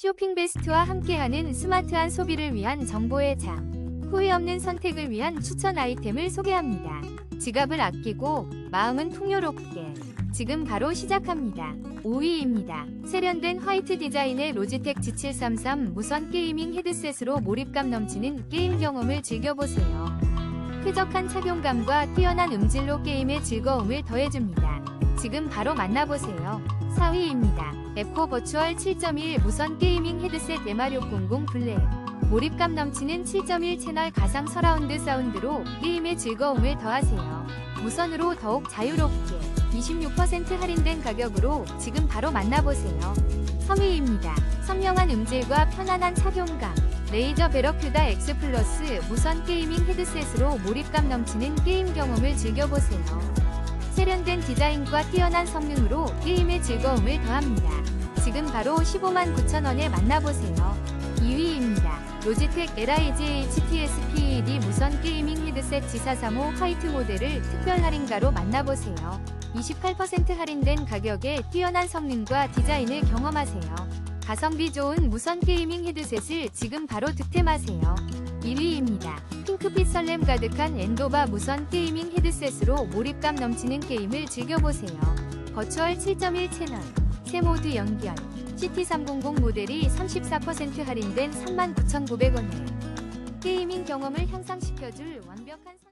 쇼핑 베스트와 함께하는 스마트한 소비를 위한 정보의 장. 후회 없는 선택을 위한 추천 아이템을 소개합니다. 지갑을 아끼고 마음은 풍요롭게. 지금 바로 시작합니다. 5위입니다. 세련된 화이트 디자인의 로지텍 G733 무선 게이밍 헤드셋으로 몰입감 넘치는 게임 경험을 즐겨보세요. 쾌적한 착용감과 뛰어난 음질로 게임의 즐거움을 더해줍니다. 지금 바로 만나보세요. 4위입니다. 에코 버추얼 7.1 무선 게이밍 헤드셋 M600 블랙. 몰입감 넘치는 7.1 채널 가상 서라운드 사운드로 게임의 즐거움을 더하세요. 무선으로 더욱 자유롭게 26% 할인된 가격으로 지금 바로 만나보세요. 3위입니다. 선명한 음질과 편안한 착용감. 레이저 베러큐다 X 플러스 무선 게이밍 헤드셋으로 몰입감 넘치는 게임 경험을 즐겨보세요. 세련된 디자인과 뛰어난 성능으로 게임의 즐거움을 더합니다. 지금 바로 15만 9천원에 만나보세요. 2위입니다. 로지텍 LIGH TS-PED 무선 게이밍 헤드셋 G435 화이트 모델을 특별 할인가로 만나보세요. 28% 할인된 가격에 뛰어난 성능과 디자인을 경험하세요. 가성비 좋은 무선 게이밍 헤드셋을 지금 바로 득템하세요. 1위입니다. 핑크빛 설렘 가득한 엔도바 무선 게이밍 헤드셋으로 몰입감 넘치는 게임을 즐겨보세요. 버추얼 7.1 채널, 새 모드 연결, CT300 모델이 34% 할인된 39,900원에 게이밍 경험을 향상시켜줄 완벽한 선-